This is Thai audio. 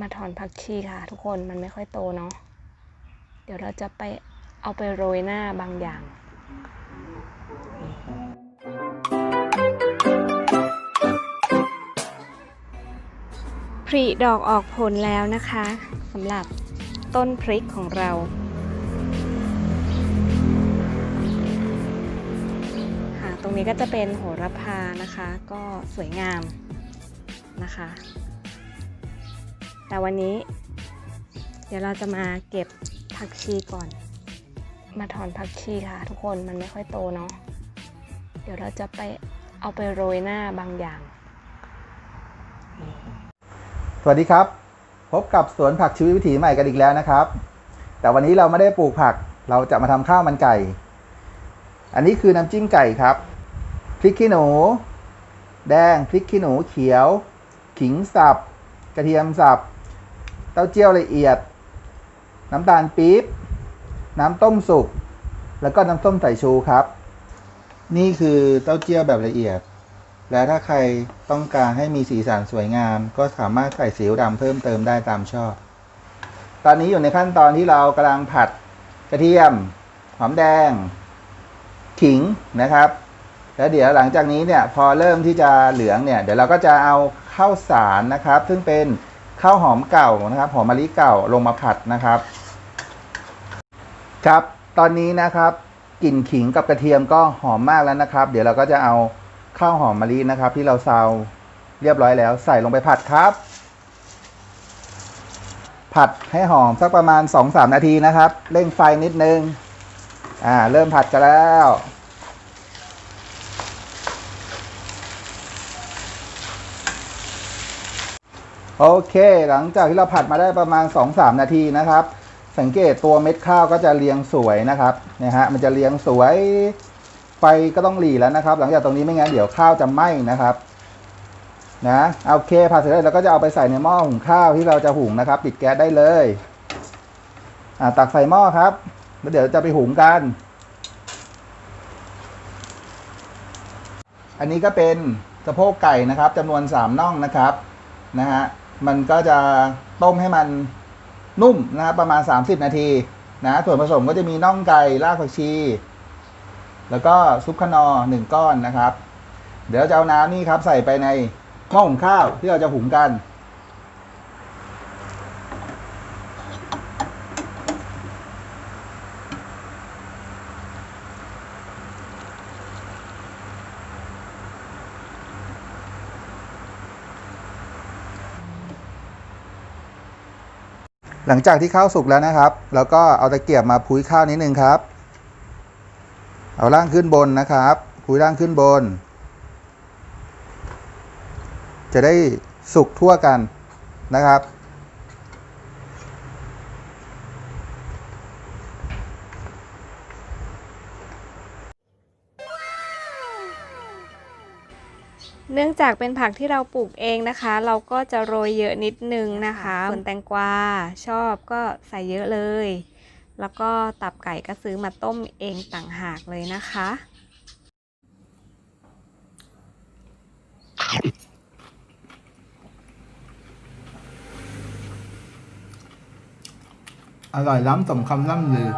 มาถอนผักชีค่ะ ทุกคนมันไม่ค่อยโตเนาะเดี๋ยวเราจะไปเอาไปโรยหน้าบางอย่างผลิดอกออกผลแล้วนะคะสำหรับต้นพริกของเรา ค่ะ ตรงนี้ก็จะเป็นโหระพานะคะ ก็สวยงามนะคะ แต่วันนี้ เดี๋ยวเราจะมาเก็บผักชีก่อน มาถอนผักชีค่ะ ทุกคนมันไม่ค่อยโตเนาะเดี๋ยวเราจะไปเอาไปโรยหน้าบางอย่าง สวัสดีครับ พบกับสวนผักชีวิตวิถีใหม่กันอีกแล้วนะครับ แต่วันนี้เราไม่ได้ปลูกผักเราจะมาทำข้าวมันไก่ อันนี้คือน้ำจิ้มไก่ครับพริกขี้หนู แดงพริกขี้หนูเขียว ขิงสับ กระเทียมสับเต้าเจี้ยวละเอียด น้ำตาลปี๊บ น้ำต้มสุก แล้วก็น้ำส้มสายชูครับ นี่คือเต้าเจี้ยวแบบละเอียด และถ้าใครต้องการให้มีสีสันสวยงาม ก็สามารถใส่สีอิ๊วดำเพิ่มเติมได้ตามชอบ ตอนนี้อยู่ในขั้นตอนที่เรากำลังผัดกระเทียม หอมแดง ขิงนะครับ แล้วเดี๋ยวหลังจากนี้เนี่ยพอเริ่มที่จะเหลืองเนี่ย เดี๋ยวเราก็จะเอาข้าวสารนะครับ ซึ่งเป็น ข้าวหอมเก่านะครับหอมมะลิเก่าลงมาผัดนะครับ ครับตอนนี้นะครับกลิ่นขิงกับกระเทียมก็หอมมากแล้วนะครับ เดี๋ยวเราก็จะเอาข้าวหอมมะลินะครับ ที่เราซาวเรียบร้อยแล้วใส่ลงไปผัดครับ ผัดให้หอมสักประมาณ 2-3 นาทีนะครับ เร่งไฟนิดนึงอ่าเริ่มผัดกันแล้ว โอเค หลังจากที่เราผัดมาได้ประมาณ 2-3 นาทีนะครับ สังเกตตัวเม็ดข้าวก็จะเรียงสวยนะครับเนี่ยฮะมันจะเรียงสวยไฟก็ต้องหลีแล้วนะครับ หลังจากตรงนี้ไม่งั้นเดี๋ยวข้าวจะไหม้นะครับนะโอเคผัดเสร็จแล้วเราก็จะเอาไปใส่ในหม้อหุงข้าวที่เราจะหุงนะครับ ปิดแก๊สได้เลยอ่าตักใส่หม้อครับ แล้วเดี๋ยวจะไปหุงกัน อันนี้ก็เป็นสะโพกไก่นะครับจำนวนสามน่องนะครับนะฮะ มันก็จะต้มให้มันนุ่มนะครับประมาณ 30 นาทีนะส่วนผสมก็จะมีน่องไก่รากผักชี แล้วก็ซุปขนอหนึ่งก้อนนะครับ เดี๋ยวจะเอาน้ำนี่ครับใส่ไปในหม้อหุงข้าวที่เราจะหุงกัน หลังจากที่ข้าวสุกแล้วนะครับ แล้วก็เอาตะเกียบมาพุ้ยข้าวนิดนึงครับ เอาล่างขึ้นบนนะครับพุ้ยล่างขึ้นบน จะได้สุกทั่วกันนะครับ เนื่องจากเป็นผักที่เราปลูกเองนะคะ เราก็จะโรยเยอะนิดนึงนะคะส่วนแตงกวาชอบก็ใส่เยอะเลย แล้วก็ตับไก่ก็ซื้อมาต้มเองต่างหากเลยนะคะ อร่อยล้ำสมคำล่ำลือ